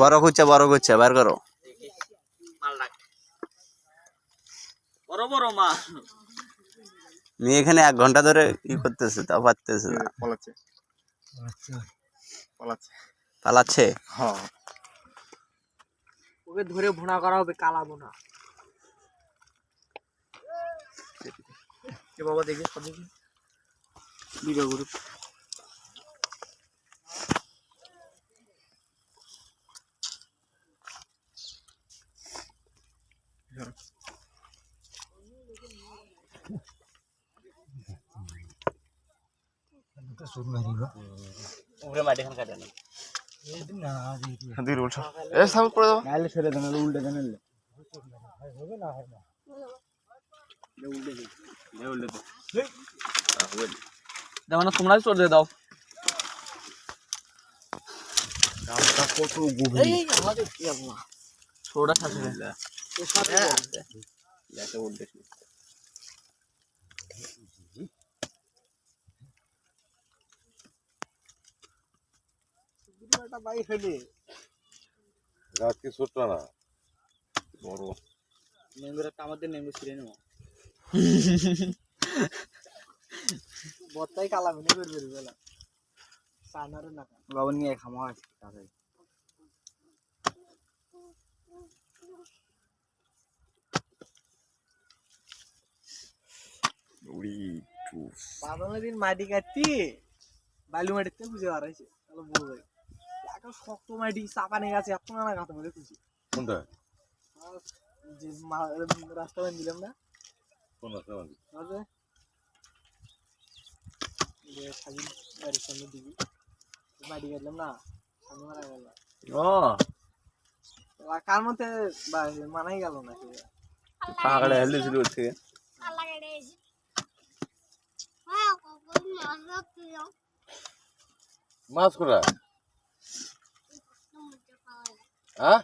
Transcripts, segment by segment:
বড় খুঁজছে বড় খুঁজছে বার করো। বড় বড় মা। মেয়ে এখানে এক ঘণ্টা ধরে কি করতেছে তা পারতেছে না। পলাচ্ছে। পলাচ্ছে। পালাচ্ছে? হ্যাঁ। ওকে ধরে ভুনা করা হবে কালা বোনা কে বাবা দেখি সব দেখি। ভিডিও গ্রুপ উপরে মাটি খান কাটে না দুই রুল এ সামনে পড়ে যাব নাইলে ছেড়ে দেন উল্টে দেন দেখো না তোমরাই চলে দিয়ে দাও। কত ছোটটা শাশুড়ি বাই ফেলে। রাত কি ছোট্ট না বড়। নেঙ্গুর একটা আমাদের নেঙ্গু ছিঁড়ে নেব বত্তাই কালা বের বের বেলা সানারে না। বাবা নিয়ে খামা আছে তাড়াতাড়ি বাদামের দিন মাটি কাটতি বালু মাটিতে খুঁজে বাড়াইছে। তাহলে বলবে একটা শক্ত মাটি গেছে এত না গাতে মধ্যে খুঁজি কোনটা? আর যে রাস্তা বান দিলাম না? কোন রাস্তা বাঁধি? তাহলে সাজিন বাড়ির সামনে দিবি। মাটি কাটলাম না সামনে মারা গেল। ও। কার মধ্যে মানাই গেল না? সে পাহাড়ে হেলে মাছ কোরা হ্যাঁ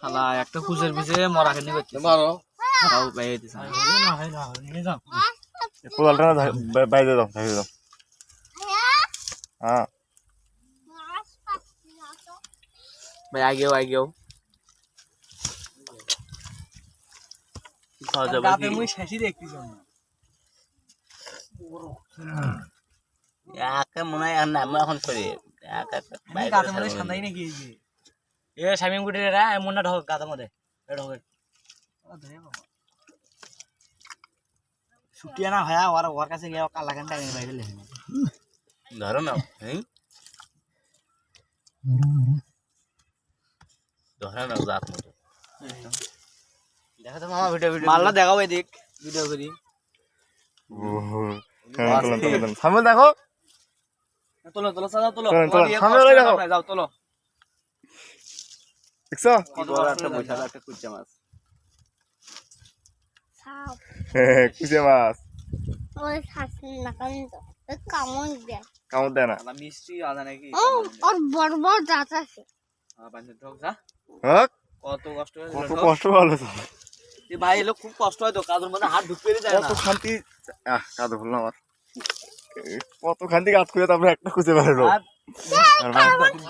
শালা একটা কুচের পিছে মরা খেতে করছে মারো। তাও বাইরে দিছে। কোদালটা না বাইরে দাও বাইরে দাও। হ্যাঁ। ভাই আগেও আগেও খাওয়া যাবে মুই শেষই দেখতেছি না একে মনে হয় আর নামো এখন একে গাতে মধ্যে সান্দাই নাকি এই যে? এ শামিম গুটি রে এমন না ঢোক গাতা মধ্যে ঢোক। ছুটিয়া না ভাইয়া ওর ওর কাছে গিয়ে কালা কান টাইমে বাইরে লেখে। ধরো না হ্যাঁ ধরে না জাত মতো। দেখো তো মামা ভিডিও ভিডিও মাল্লা দেখাও এদিক। ভিডিও করি। সামনে দেখো। তোলো তোলো সাদা তোলো। তোলো, তোলো, তোমার সামনে কষ্ট ওই দেখো। না, যাও তোলো। দেখছ? কি বড় একটা বৈশাল একটা কুচা মাছ। কুচে মাছ। ওই শাশুড়ি না কিন্তু কামড় দেয়। কামড় দেয় না। মিষ্টি আদা নাকি? ও ওর বড় বড় দাঁত আছে। পাঞ্চে ঢোক যা। কত কষ্ট কত কষ্ট ভালো ভাই এলো খুব কষ্ট হয় তো কাজের মধ্যে হাত ঢুকতে যায় না। কত শান্তি। আহ ভুল না আমার। কত থেকে কাজ করে তারপরে একটা খুঁজে বেরোলো